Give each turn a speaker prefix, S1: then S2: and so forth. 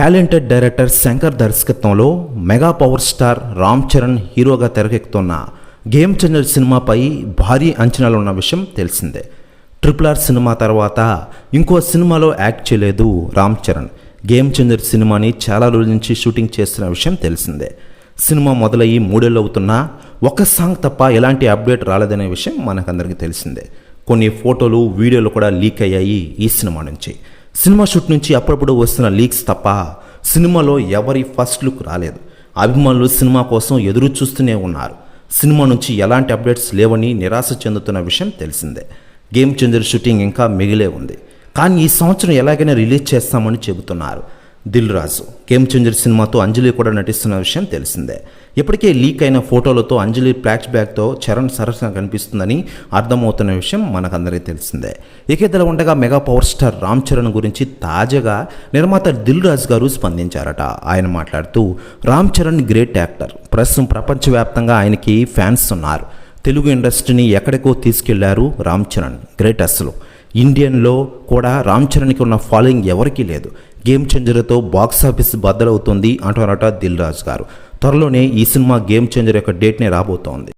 S1: Talented director Shankar దర్శకత్వంలో mega power star Ram Charan హీరోగా తెరకెక్కుతున్న గేమ్ చేంజర్ సినిమాపై భారీ అంచనాలు ఉన్న విషయం తెలిసిందే. ట్రిపుల్ ఆర్ సినిమా తర్వాత ఇంకో సినిమాలో యాక్ట్ చేయలేదు రామ్ చరణ్. గేమ్ చేంజర్ సినిమాని చాలా రోజుల నుంచి షూటింగ్ చేస్తున్న విషయం తెలిసిందే. సినిమా మొదలయ్యి మూడేళ్ళు అవుతున్నా ఒక సాంగ్ తప్ప ఎలాంటి అప్డేట్ రాలేదనే విషయం మనకందరికీ తెలిసిందే. కొన్ని ఫోటోలు వీడియోలు కూడా లీక్ అయ్యాయి ఈ సినిమా నుంచి. సినిమా షూట్ నుంచి అప్పుడప్పుడు వస్తున్న లీక్స్ తప్ప సినిమాలో ఎవరి ఫస్ట్ లుక్ రాలేదు. అభిమానులు సినిమా కోసం ఎదురు చూస్తూనే ఉన్నారు. సినిమా నుంచి ఎలాంటి అప్డేట్స్ లేవని నిరాశ చెందుతున్న విషయం తెలిసిందే. గేమ్ చేంజర్ షూటింగ్ ఇంకా మిగిలే ఉంది. కానీ ఈ సంవత్సరం ఎలాగైనా రిలీజ్ చేస్తామని చెబుతున్నారు. దిల్ రాజు గేమ్ చేంజర్ సినిమాతో అంజలి కూడా నటిస్తున్న విషయం తెలిసిందే. ఇప్పటికే లీక్ అయిన ఫోటోలతో అంజలి ఫ్లాష్ బ్యాక్తో చరణ్ సరసన కనిపిస్తుందని అర్థమవుతున్న విషయం మనకందరికీ తెలిసిందే. ఇక ఉండగా mega power star Ram Charan గురించి తాజాగా నిర్మాత దిల్ రాజు గారు స్పందించారట. ఆయన మాట్లాడుతూ రామ్ చరణ్ గ్రేట్ యాక్టర్. ప్రస్తుతం ప్రపంచవ్యాప్తంగా ఆయనకి ఫ్యాన్స్ ఉన్నారు. తెలుగు ఇండస్ట్రీని ఎక్కడికో తీసుకెళ్ళారు రామ్ చరణ్. గ్రేట్ అసలు. ఇండియన్లో కూడా రామ్ చరణ్కి ఉన్న ఫాలోయింగ్ ఎవరికీ లేదు. గేమ్ చేంజర్తో బాక్స్ ఆఫీస్ బద్దలవుతుంది అంటున్నారట దిల్ రాజు గారు. త్వరలోనే ఈ సినిమా గేమ్ చేంజర్ యొక్క డేట్నే రాబోతోంది.